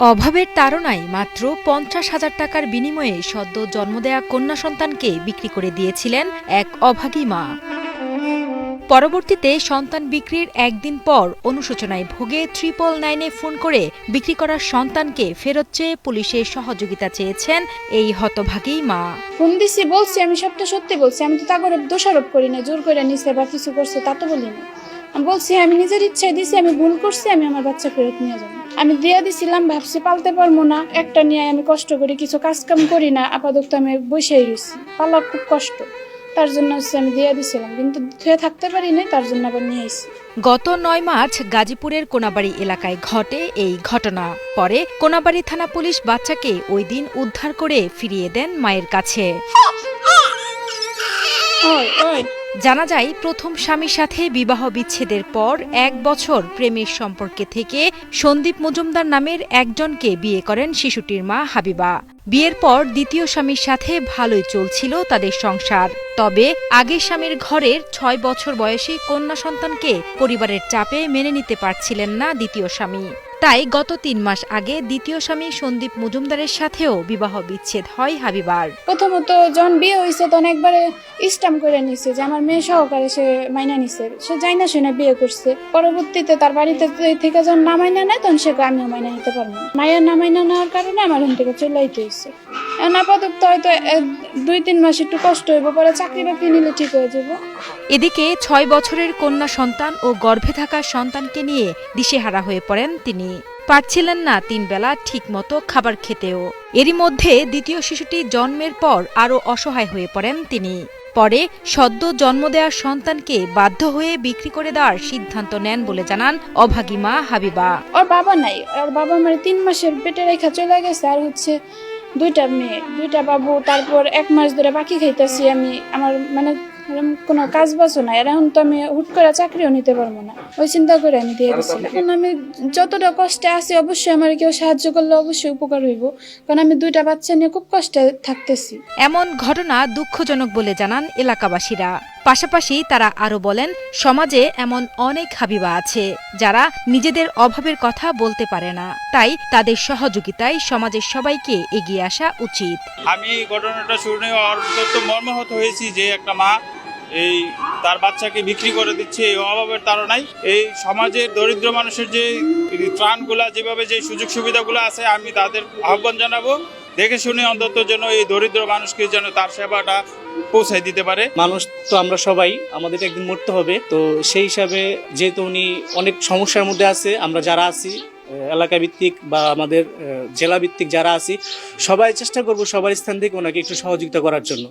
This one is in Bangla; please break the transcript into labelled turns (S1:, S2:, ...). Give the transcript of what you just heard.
S1: অভাবের তাড়নায় মাত্র পঞ্চাশ হাজার টাকার বিনিময়ে সদ্য জন্ম দেয়া কন্যা সন্তানকে বিক্রি করে দিয়েছিলেন এক অভাগী মা। পরবর্তীতে সন্তান বিক্রির একদিন পর অনুশোচনায় ভোগে ট্রিপল নাইনে ফোন করে বিক্রি করার সন্তানকে ফেরত চেয়ে পুলিশের সহযোগিতা চেয়েছেন এই হতভাগী মা।
S2: ফোন দিছি, বলছি, আমি সবটা সত্যি বলছি, আমি তো তা করে দোষারোপ করি না, জোর করে নিছে বা কিছু করছে, তা তো বলি না আমি বলছি, আমি নিজের ইচ্ছায় দিছি, আমি ভুল করছি, আমি আমার বাচ্চা ফেরত নিয়ে যাব। আমি দিয়ে দিছিলাম, ভাবছি পালতে পারব না। একটা নিয়ে আমি কষ্ট করি, কিছু কাজ কাম করি না, আপাতত আমি বসেই রয়েছি পালা খুব কষ্ট। তার জন্য হচ্ছে আমি দিয়ে দিছিলাম, কিন্তু ধুয়ে থাকতে পারি না তার জন্য আবার নিয়ে এসেছি
S1: গত নয় মার্চ গাজীপুরের কোনাবাড়ি এলাকায় ঘটে এই ঘটনা। পরে কোনাবাড়ি থানা পুলিশ বাচ্চাকে ওই দিন উদ্ধার করে ফিরিয়ে দেন মায়ের কাছে। জানা যায় প্রথম স্বামীর সাথে বিবাহ বিচ্ছেদের পর এক বছর প্রেমের সম্পর্কে থেকে সন্দীপ মজুমদার নামের একজনকে বিয়ে করেন শিশুটির মা হাবিবা। বিয়ের পর দ্বিতীয় স্বামীর সাথে ভালোই চলছিল তাদের সংসার। তবে আগের স্বামীর ঘরের ছয় বছর বয়সী কন্যা সন্তানকে পরিবারের চাপে মেনে নিতে পারছিলেন না দ্বিতীয় স্বামী। তাই গত তিন মাস আগে দ্বিতীয় স্বামী সন্দীপ মজুমদারের সাথেও বিবাহ বিচ্ছেদ হয় হাবিবার।
S2: প্রথমত যখন বিয়ে হয়েছে তখন একবারে ইস্টাম করে নিছে যে আমার মেয়ে সহকারে সে মাইনা নিছে। সে যাই না শুনে বিয়ে করছে। পরবর্তীতে তার বাড়িতে থেকে যখন না মাইনা নেয় তখন সে আমিও মাইনা নিতে পারব মায়ের না মাইনা নেওয়ার কারণে আমার এখান থেকে চলে হয়েছে আপাতত হয়তো দুই তিন মাস একটু কষ্ট হইব পরে চাকরি বাকরি নিলে ঠিক হয়ে যাব।
S1: এদিকে ছয় বছরের কন্যা সন্তান ও গর্ভে থাকা সন্তানকে নিয়ে দিশেহারা হয়ে পড়েন তিনি। পারছিলেন না তিন বেলা ঠিকমতো খাবার খেতেও। এরই মধ্যে দ্বিতীয় শিশুটি জন্মের পর আরও অসহায় হয়ে পড়েন তিনি। পরে সদ্য জন্ম দেওয়ার সন্তানকে বাধ্য হয়ে বিক্রি করে দেওয়ার সিদ্ধান্ত নেন বলে জানান অভাগী মা হাবিবা।
S2: ওর বাবা নাই ওর বাবা আমার তিন মাসের পেটে রেখা চলে গেছে আর হচ্ছে দুইটা মেয়ে দুইটা বাবু তারপর এক মাস ধরে বাকি খাইতেছি আমি। আমার মানে এরম কোনো কাজ বাজও নাই। আর এখন তো আমি হুট করে চাকরিও নিতে পারব না। ওই চিন্তা করে আমি দিয়ে দিচ্ছিলাম এখন আমি যতটা কষ্টে আছি অবশ্যই আমার কেউ সাহায্য করলে অবশ্যই উপকার হইব। কারণ আমি দুইটা বাচ্চা নিয়ে খুব কষ্টে থাকতেছি।
S1: এমন ঘটনা দুঃখজনক বলে জানান এলাকাবাসীরা। পাশাপাশি তারা আরও বলেন, সমাজে এমন অনেক হাবিবা আছে যারা নিজেদের অভাবের কথা বলতে পারে না। তাই তাদের সহযোগিতায় সমাজের সবাইকে এগিয়ে আসা উচিত।
S3: আমি ঘটনাটা শুনে অত্যন্ত মর্মাহত হয়েছি যে একটা মা এই তার বাচ্চাকে বিক্রি করে দিচ্ছে, এই অভাবের তাড়নায়। এই সমাজের দরিদ্র মানুষের যে ত্রাণগুলা, যেভাবে যে সুযোগ সুবিধাগুলো আছে, আমি তাদের আহ্বান জানাব। দেখে শুনে অন্তত যেন এই দরিদ্র মানুষকে যেন তার সেবাটা পৌঁছাই দিতে পারে।
S4: মানুষ তো আমরা সবাই, আমাদের একদিন মরতে হবে। তো সেই হিসাবে যেহেতু উনি অনেক সমস্যার মধ্যে আছে, আমরা যারা আছি এলাকা ভিত্তিক বা আমাদের জেলা ভিত্তিক যারা আছি, সবাই চেষ্টা করব সবার স্থান থেকে ওনাকে একটু সহযোগিতা করার জন্য।